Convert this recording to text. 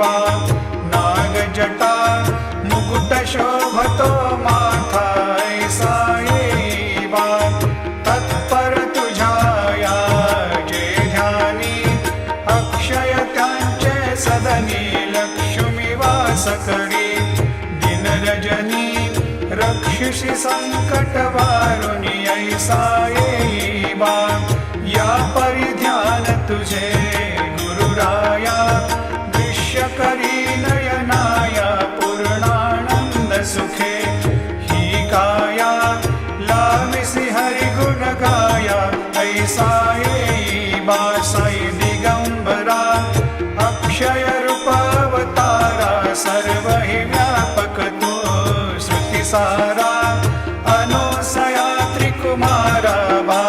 ग्रीवा नागजटा मुकुटशोभतो माथा सायेवा तत्पर तुझाया, जे ध्यानी, अक्षय त्यांचे सदनी, लक्ष्मी वासकरी दिनरजनी रक्षिषि संकटवारुणि ऐसा या परिध्यान तुझे यै वा सै निगम्बरा अक्षयरूपावतारा सर्वै व्यापकतोश्रुतिसारा अनौ सया त्रिकुमार वा